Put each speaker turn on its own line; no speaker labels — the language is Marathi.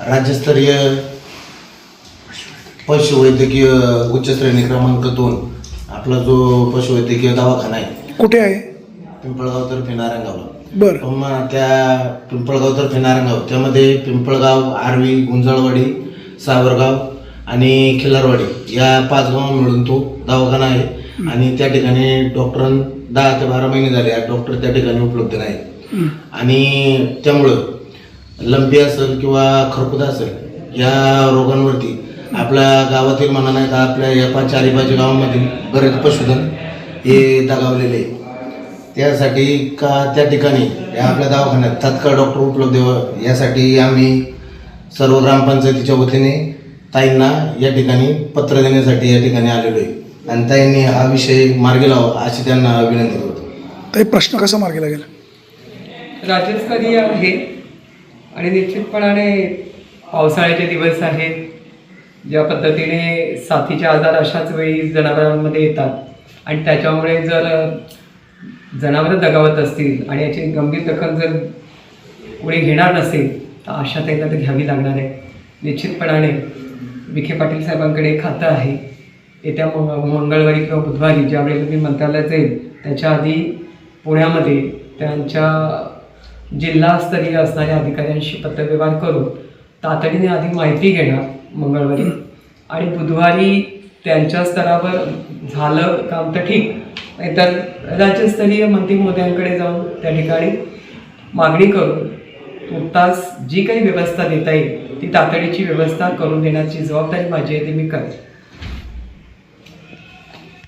राज्यस्तरीय पशुवैद्यकीय उच्च श्रेणी क्रमांक दोन. आपला जो पशुवैद्यकीय दवाखाना आहे.
कुठे आहे?
पिंपळगाव तर्फे नारायणगावला
बरं.
मग त्या पिंपळगाव तर्फे नारायणगाव त्यामध्ये पिंपळगाव आर्वी गुंजाळवाडी सावरगाव आणि खिल्लारवाडी या पाच गाव मिळून तो दवाखाना आहे. आणि त्या ठिकाणी डॉक्टर दहा ते बारा महिने झाले. डॉक्टर त्या ठिकाणी उपलब्ध नाही. आणि त्यामुळं लंपी असेल किंवा खरकुदा असेल या रोगांवरती आपल्या गावातील म्हणा नाही तर आपल्या या पाच चारी पाच गावामधील बरेच पशुधन हे दगावलेले आहे त्यासाठी का त्या ठिकाणी या आपल्या दवाखान्यात तात्काळ डॉक्टर उपलब्ध व्हावं यासाठी आम्ही सर्व ग्रामपंचायतीच्या वतीने ताईंना या ठिकाणी पत्र देण्यासाठी या ठिकाणी आलेलो आहे. आणि ताईंनी हा विषय मार्गी लावा अशी त्यांना विनंती करतो.
ताई प्रश्न कसा मार्गी लागेल?
राज्यस्तरीय आहे. आणि निश्चितपणाने पावसाळ्याचे दिवस आहेत. ज्या पद्धतीने साथीचे आजार अशाच वेळी जनावरांमध्ये येतात. आणि त्याच्यामुळे जर जनावरं दगावत असतील आणि याची गंभीर दखल जर कोणी घेणार नसेल तर अशा त्यांना तर घ्यावी लागणार आहे. निश्चितपणाने विखे पाटील साहेबांकडे खातं आहे. येत्या मंगळवारी किंवा बुधवारी ज्यावेळी तुम्ही मंत्रालयात जाईल त्याच्या आधी पुण्यामध्ये त्यांच्या जिल्हास्तरीय असणाऱ्या अधिकाऱ्यांशी पत्रव्यवहार करून तातडीने आधी माहिती घेणार मंगळवारी. आणि बुधवारी त्यांच्या स्तरावर झालं काम तर ठीक. नाहीतर राज्यस्तरीय मंत्री महोदयांकडे जाऊन त्या ठिकाणी मागणी करून तुर्तास जी काही व्यवस्था देता येईल ती तातडीची व्यवस्था करून देण्याची जबाबदारी माझी आहे ती मी करेन.